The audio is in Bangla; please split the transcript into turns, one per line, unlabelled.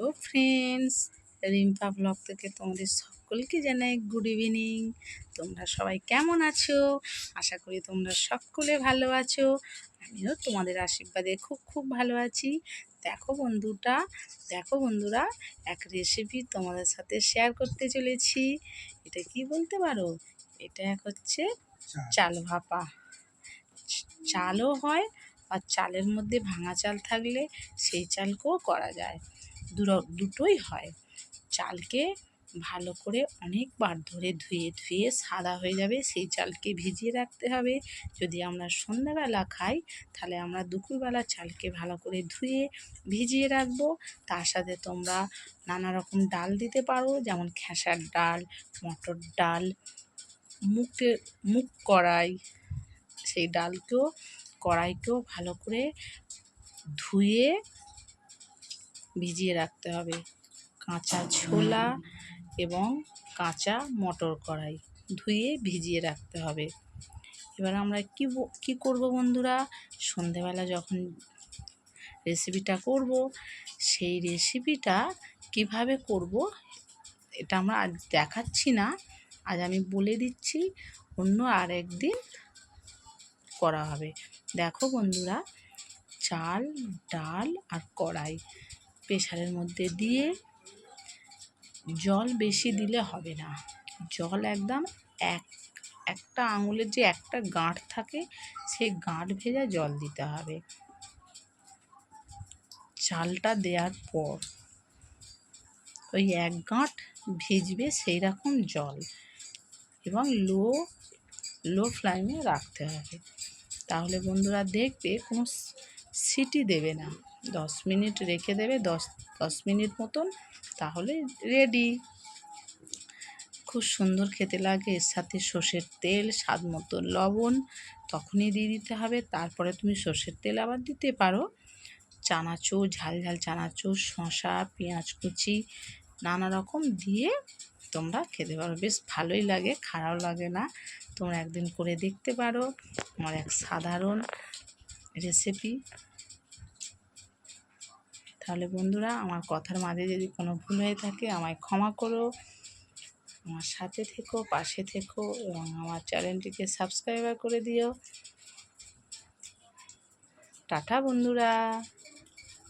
হ্যালো ফ্রেন্ডস রিম্পা ব্লগ থেকে তোমাদের সকলকে জানাই গুড ইভিনিং। তোমরা সবাই কেমন আছো? আশা করি তোমরা সকলে ভালো আছো। আমিও তোমাদের আশীর্বাদে খুব খুব ভালো আছি। দেখো বন্ধুটা দেখো বন্ধুরা এক রেসিপি তোমাদের সাথে শেয়ার করতে চলেছি। এটা কি বলতে পারো? এটা এক হচ্ছে চাল ভাপা। চালও হয় আর চালের মধ্যে ভাঙা চাল থাকলে সেই চালকেও করা যায়। দুটোই হয়। চালকে ভালো করে অনেকবার ধরে ধুয়ে ধুয়ে সাদা হয়ে যাবে, সেই চালকে ভিজিয়ে রাখতে হবে। যদি আমরা সন্ধ্যাবেলা খাই, তাহলে আমরা দুপুরবেলা চালকে ভালো করে ধুয়ে ভিজিয়ে রাখব। তার সাথে তোমরা নানা রকম ডাল দিতে পারো, যেমন খেসার ডাল, মটর ডাল, মুখে, মুখ কড়াই, সেই ডালকেও, কড়াইকেও ভালো করে ধুয়ে ভিজিয়ে রাখতে হবে। কাঁচা ছোলা এবং কাঁচা মটর কড়াই ধুয়ে ভিজিয়ে রাখতে হবে। এবার আমরা কী কী করব বন্ধুরা? সন্ধেবেলা যখন রেসিপিটা করব, সেই রেসিপিটা কীভাবে করব এটা আমরা আজ দেখাচ্ছি না। আজ আমি বলে দিচ্ছি, অন্য আর একদিন করা হবে। দেখো বন্ধুরা, চাল, ডাল আর কড়াই। প্রেশারের মধ্যে দিয়ে জল বেশি দিলে হবে না। জল একদম এক, একটা আঙুলের যে একটা গাঁট থাকে সেই গাঁট ভেজা জল দিতে হবে। চালটা দেওয়ার পর ওই এক গাঁট ভিজবে সেই রকম জল এবং লো লো ফ্লেমে রাখতে হবে। তাহলে বন্ধুরা দেখবে কোনো সিটি দেবে না। দশ মিনিট রেখে দেবে, দশ দশ মিনিট মতন, তাহলে রেডি খুব সুন্দর খেতে লাগে, এর সাথে সর্ষের তেল, স্বাদ মতো লবণ, তখনই দিয়ে দিতে হবে, তারপরে তুমি সর্ষের তেল আবার দিতে পারো। চানাচুর ঝাল ঝাল চানাচুর শশা পেঁয়াজ কুচি, নানা রকম দিয়ে তোমরা খেতে পারো। বেশ ভালোই লাগে খারাপ লাগে না, তোমরা একদিন করে দেখতে পারো। আমার এক সাধারণ রেসিপি তাহলে বন্ধুরা, আমার কথার মাঝে যদি কোনো ভুল হয়ে থাকে, আমায় ক্ষমা করো। আমার সাথে থেকো, পাশে থেকো এবং আমার চ্যানেলটিকে সাবস্ক্রাইবার করে দিও। টাটা বন্ধুরা।